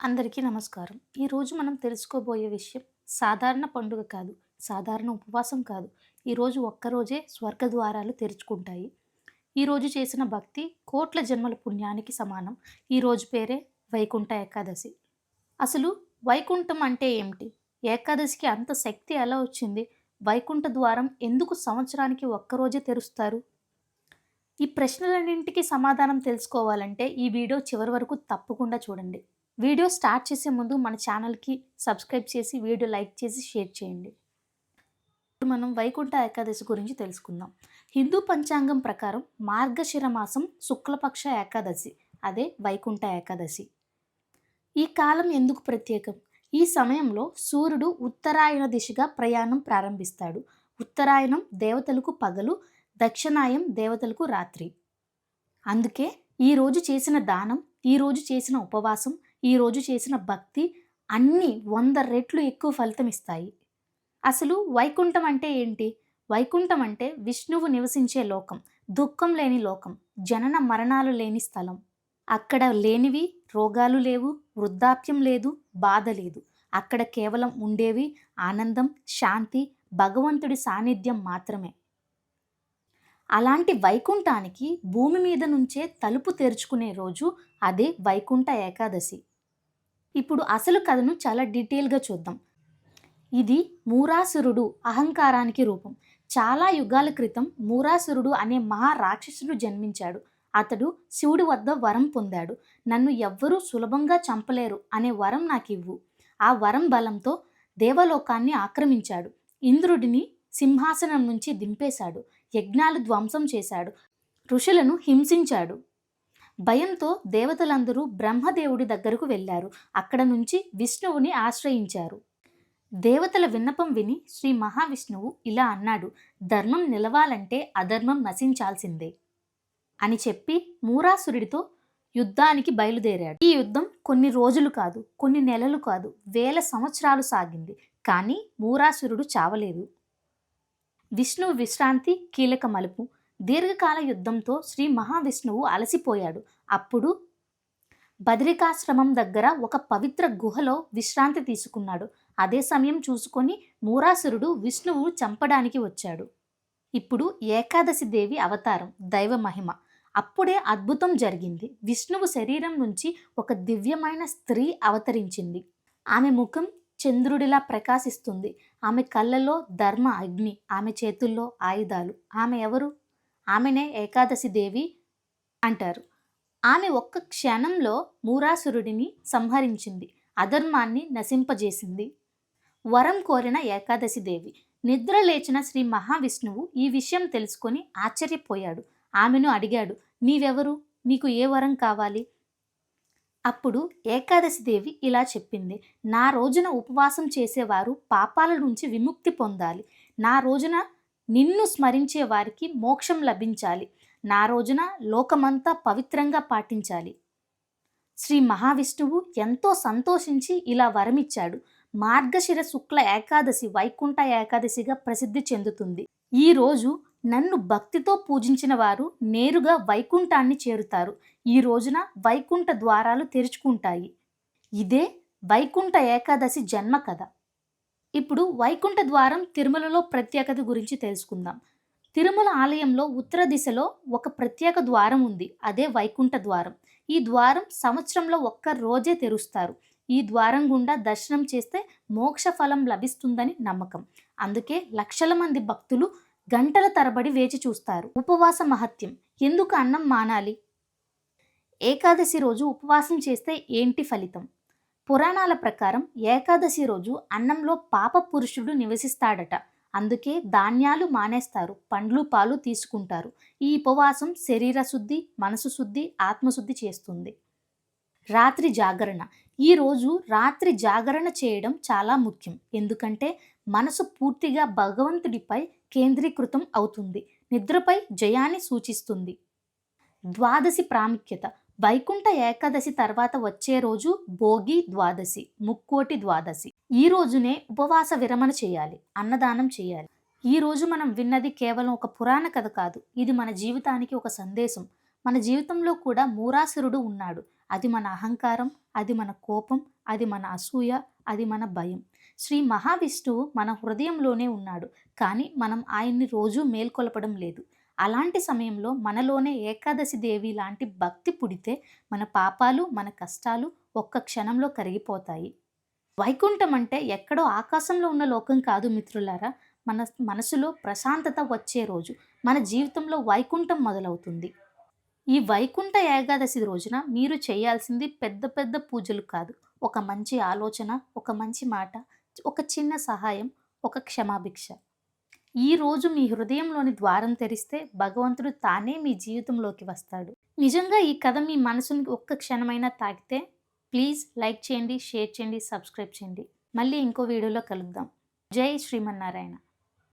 అందరికీ నమస్కారం. ఈరోజు మనం తెలుసుకోబోయే విషయం సాధారణ పండుగ కాదు సాధారణ ఉపవాసం కాదు. ఈరోజు ఒక్కరోజే స్వర్గద్వారాలు తెరుచుకుంటాయి. ఈరోజు చేసిన భక్తి కోట్ల జన్మల పుణ్యానికి సమానం. ఈరోజు పేరే వైకుంఠ ఏకాదశి. అసలు వైకుంఠం అంటే ఏమిటి? ఏకాదశికి అంత శక్తి ఎలా వచ్చింది? వైకుంఠ ద్వారం ఎందుకు సంవత్సరానికి ఒక్కరోజే తెరుస్తారు? ఈ ప్రశ్నలన్నింటికి సమాధానం తెలుసుకోవాలంటే ఈ వీడియో చివరి వరకు తప్పకుండా చూడండి. వీడియో స్టార్ట్ చేసే ముందు మన ఛానల్కి సబ్స్క్రైబ్ చేసి వీడియో లైక్ చేసి షేర్ చేయండి. ఇప్పుడు మనం వైకుంఠ ఏకాదశి గురించి తెలుసుకుందాం. హిందూ పంచాంగం ప్రకారం మార్గశిర మాసం శుక్లపక్ష ఏకాదశి అదే వైకుంఠ ఏకాదశి. ఈ కాలం ఎందుకు ప్రత్యేకం? ఈ సమయంలో సూర్యుడు ఉత్తరాయణ దిశగా ప్రయాణం ప్రారంభిస్తాడు. ఉత్తరాయణం దేవతలకు పగలు దక్షిణాయం దేవతలకు రాత్రి. అందుకే ఈరోజు చేసిన దానం ఈరోజు చేసిన ఉపవాసం ఈరోజు చేసిన భక్తి అన్నీ వంద రెట్లు ఎక్కువ ఫలితం ఇస్తాయి. అసలు వైకుంఠం అంటే ఏంటి? వైకుంఠం అంటే విష్ణువు నివసించే లోకం దుఃఖం లేని లోకం జనన మరణాలు లేని స్థలం. అక్కడ లేనివి రోగాలు లేవు వృద్ధాప్యం లేదు బాధ లేదు. అక్కడ కేవలం ఉండేవి ఆనందం శాంతి భగవంతుడి సాన్నిధ్యం మాత్రమే. అలాంటి వైకుంఠానికి భూమి మీద నుంచే తలుపు తెరుచుకునే రోజు అదే వైకుంఠ ఏకాదశి. ఇప్పుడు అసలు కథను చాలా డీటెయిల్గా చూద్దాం. ఇది మూరాసురుడు అహంకారానికి రూపం. చాలా యుగాల క్రితం మూరాసురుడు అనే మహా రాక్షసుడు జన్మించాడు. అతడు శివుడి వద్ద వరం పొందాడు. నన్ను ఎవ్వరూ సులభంగా చంపలేరు అనే వరం నాకు ఇవ్వు ఆ వరం బలంతో దేవలోకాన్ని ఆక్రమించాడు. ఇంద్రుడిని సింహాసనం నుంచి దింపేశాడు. యజ్ఞాలు ధ్వంసం చేశాడు. ఋషులను హింసించాడు. భయంతో దేవతలందరూ బ్రహ్మదేవుడి దగ్గరకు వెళ్ళారు. అక్కడ నుంచి విష్ణువుని ఆశ్రయించారు. దేవతల విన్నపం విని శ్రీ మహావిష్ణువు ఇలా అన్నాడు ధర్మం నిలవాలంటే అధర్మం నశించాల్సిందే అని చెప్పి మూరాసురుడితో యుద్ధానికి బయలుదేరాడు. ఈ యుద్ధం కొన్ని రోజులు కాదు కొన్ని నెలలు కాదు వేల సంవత్సరాలు సాగింది. కానీ మూరాసురుడు చావలేదు. విష్ణువు విశ్రాంతి కీలక మలుపు. దీర్ఘకాల యుద్ధంతో శ్రీ మహావిష్ణువు అలసిపోయాడు. అప్పుడు బద్రికాశ్రమం దగ్గర ఒక పవిత్ర గుహలో విశ్రాంతి తీసుకున్నాడు. అదే సమయం చూసుకొని మూరాసురుడు విష్ణువు చంపడానికి వచ్చాడు. ఇప్పుడు ఏకాదశి దేవి అవతారం దైవ మహిమ. అప్పుడే అద్భుతం జరిగింది. విష్ణువు శరీరం నుంచి ఒక దివ్యమైన స్త్రీ అవతరించింది. ఆమె ముఖం చంద్రుడిలా ప్రకాశిస్తుంది. ఆమె కళ్ళలో ధర్మ అగ్ని ఆమె చేతుల్లో ఆయుధాలు. ఆమె ఎవరు? ఆమెనే ఏకాదశి దేవి అంటారు. ఆమె ఒక్క క్షణంలో మూరాసురుడిని సంహరించింది అధర్మాన్ని నశింపజేసింది. వరం కోరిన ఏకాదశి దేవి. నిద్ర లేచిన శ్రీ మహావిష్ణువు ఈ విషయం తెలుసుకొని ఆశ్చర్యపోయాడు. ఆమెను అడిగాడు నీవెవరు? నీకు ఏ వరం కావాలి? అప్పుడు ఏకాదశి దేవి ఇలా చెప్పింది నా రోజున ఉపవాసం చేసేవారు పాపాల నుంచి విముక్తి పొందాలి. నా రోజున నిన్ను స్మరించే వారికి మోక్షం లభించాలి. నా రోజున లోకమంతా పవిత్రంగా పాటించాలి. శ్రీ మహావిష్ణువు ఎంతో సంతోషించి ఇలా వరమిచ్చాడు. మార్గశిర శుక్ల ఏకాదశి వైకుంఠ ఏకాదశిగా ప్రసిద్ధి చెందుతుంది. ఈ రోజు నన్ను భక్తితో పూజించిన వారు నేరుగా వైకుంఠాన్ని చేరుతారు. ఈ రోజున వైకుంఠ ద్వారాలు తెరుచుకుంటాయి. ఇదే వైకుంఠ ఏకాదశి జన్మ కథ ఇప్పుడు వైకుంఠ ద్వారం తిరుమలలో ప్రత్యేకత గురించి తెలుసుకుందాం. తిరుమల ఆలయంలో ఉత్తర దిశలో ఒక ప్రత్యేక ద్వారం ఉంది. అదే వైకుంఠ ద్వారం. ఈ ద్వారం సంవత్సరంలో ఒక్క రోజే తెరుస్తారు. ఈ ద్వారం గుండా దర్శనం చేస్తే మోక్ష ఫలం లభిస్తుందని నమ్మకం. అందుకే లక్షల మంది భక్తులు గంటల తరబడి వేచి చూస్తారు. ఉపవాస మహత్యం. ఎందుకు అన్నం మానాలి? ఏకాదశి రోజు ఉపవాసం చేస్తే ఏంటి ఫలితం? పురాణాల ప్రకారం ఏకాదశి రోజు అన్నంలో పాప పురుషుడు నివసిస్తాడట. అందుకే ధాన్యాలు మానేస్తారు పండ్లు పాలు తీసుకుంటారు. ఈ ఉపవాసం శరీర శుద్ధి మనసు శుద్ధి ఆత్మశుద్ధి చేస్తుంది. రాత్రి జాగరణ. ఈరోజు రాత్రి జాగరణ చేయడం చాలా ముఖ్యం. ఎందుకంటే మనసు పూర్తిగా భగవంతుడిపై కేంద్రీకృతం అవుతుంది. నిద్రపై జయాన్ని సూచిస్తుంది. ద్వాదశి ప్రాముఖ్యత. వైకుంఠ ఏకాదశి తర్వాత వచ్చే రోజు భోగి ద్వాదశి ముక్కోటి ద్వాదశి. ఈ రోజునే ఉపవాస విరమణ చేయాలి అన్నదానం చేయాలి. ఈ రోజు మనం విన్నది కేవలం ఒక పురాణ కథ కాదు ఇది మన జీవితానికి ఒక సందేశం. మన జీవితంలో కూడా మూరాసురుడు ఉన్నాడు. అది మన అహంకారం అది మన కోపం అది మన అసూయ అది మన భయం. శ్రీ మహావిష్ణువు మన హృదయంలోనే ఉన్నాడు కానీ మనం ఆయన్ని రోజు మేల్కొలపడం లేదు. అలాంటి సమయంలో మనలోనే ఏకాదశి దేవి లాంటి భక్తి పుడితే మన పాపాలు మన కష్టాలు ఒక్క క్షణంలో కరిగిపోతాయి. వైకుంఠం అంటే ఎక్కడో ఆకాశంలో ఉన్న లోకం కాదు మిత్రులారా. మన మనసులో ప్రశాంతత వచ్చే రోజు. మన జీవితంలో వైకుంఠం మొదలవుతుంది. ఈ వైకుంఠ ఏకాదశి రోజున మీరు చేయాల్సింది పెద్ద పెద్ద పూజలు కాదు. ఒక మంచి ఆలోచన ఒక మంచి మాట ఒక చిన్న సహాయం ఒక క్షమాభిక్ష. ఈ రోజు మీ హృదయంలోని ద్వారం తెరిస్తే భగవంతుడు తానే మీ జీవితంలోకి వస్తాడు. నిజంగా ఈ కథ మీ మనసుని ఒక్క క్షణమైనా తాకితే ప్లీజ్ లైక్ చేయండి షేర్ చేయండి సబ్స్క్రైబ్ చేయండి. మళ్ళీ ఇంకో వీడియోలో కలుద్దాం. జై శ్రీమన్నారాయణ.